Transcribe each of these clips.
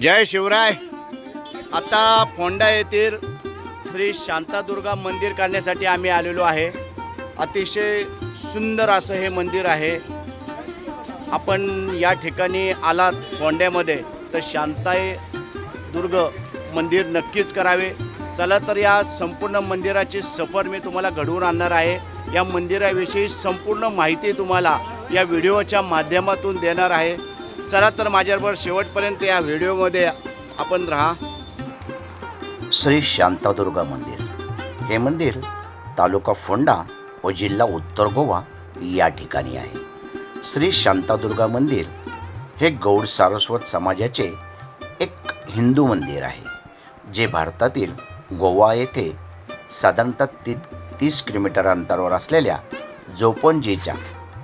जय शिवराय. आता फोंडा येथील श्री शांतादुर्गा मंदिर काढण्यासाठी आम्ही आलेलो आहे. अतिशय सुंदर असं हे मंदिर आहे. आपण या ठिकाणी आलात फोंड्यामध्ये तर शांताई दुर्ग मंदिर नक्कीच करावे. चला तर या संपूर्ण मंदिराची सफर मी तुम्हाला घडवून आणणार आहे. या मंदिराविषयी संपूर्ण माहिती तुम्हाला या व्हिडिओच्या माध्यमातून देणार आहे. चला तर माझ्याबरोबर शेवटपर्यंत या व्हिडिओमध्ये आपण राहा. श्री शांतादुर्गा मंदिर. हे मंदिर तालुका फोंडा व जिल्हा उत्तर गोवा या ठिकाणी आहे. श्री शांतादुर्गा मंदिर हे गौड सारस्वत समाजाचे एक हिंदू मंदिर आहे जे भारतातील गोवा येथे साधारणतः ती तीस किलोमीटर अंतरावर असलेल्या जोपणजीच्या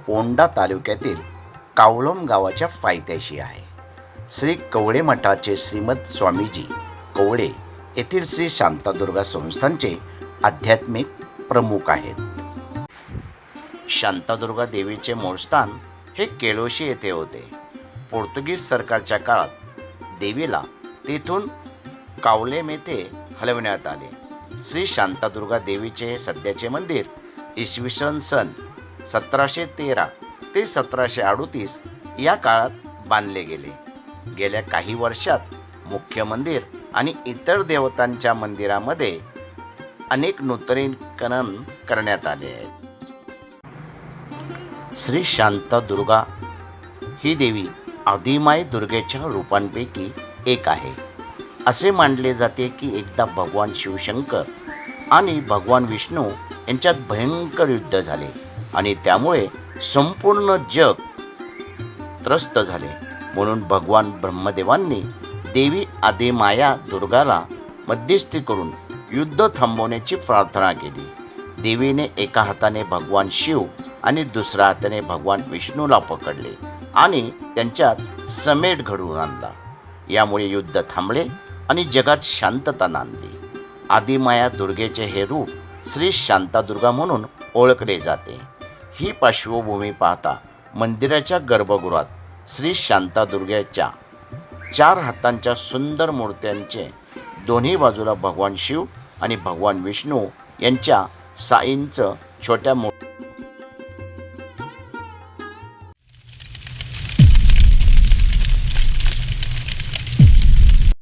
पोंडा तालुक्यातील कावळम गावाच्या फायत्याशी आहे. श्री कवळे मठाचे श्रीमद स्वामीजी कवळे येथील श्री शांतादुर्गा संस्थानचे आध्यात्मिक प्रमुख आहेत. शांतादुर्गा देवीचे मूळस्थान हे केळोशी येथे होते. पोर्तुगीज सरकारच्या काळात देवीला तेथून कावलेम येथे हलवण्यात आले. श्री शांतादुर्गा देवीचे हे सध्याचे मंदिर इसवी सन सन सतराशे तेरा ते सतराशे अडोतीस या काळात बांधले गेले. गेल्या काही वर्षात मुख्य मंदिर आणि इतर देवतांच्या मंदिरामध्ये अनेक नूतनीकरण करण्यात आले आहेत श्री शांतादुर्गा ही देवी आदिमाय दुर्गेच्या रूपांपैकी एक आहे. असे मानले जाते की एकदा भगवान शिवशंकर आणि भगवान विष्णू यांच्यात भयंकर युद्ध झाले आणि त्यामुळे संपूर्ण जग त्रस्त झाले. म्हणून भगवान ब्रह्मदेवांनी देवी आदिमाया दुर्गाला मध्यस्थी करून युद्ध थांबवण्याची प्रार्थना केली. देवीने एका हाताने भगवान शिव आणि दुसऱ्या हाताने भगवान विष्णूला पकडले आणि त्यांच्यात समेट घडवून आणला. यामुळे युद्ध थांबले आणि जगात शांतता नांदली. आदिमाया दुर्गेचे हे रूप श्री शांतादुर्गा म्हणून ओळखले जाते. ही पार्श्वभूमी पाहता मंदिराच्या गर्भगृहात श्री शांतादुर्गाच्या चार हातांच्या सुंदर मूर्त्यांचे दोन्ही बाजूला भगवान शिव आणि भगवान विष्णू यांच्या साईंचं छोट्या मूर्ती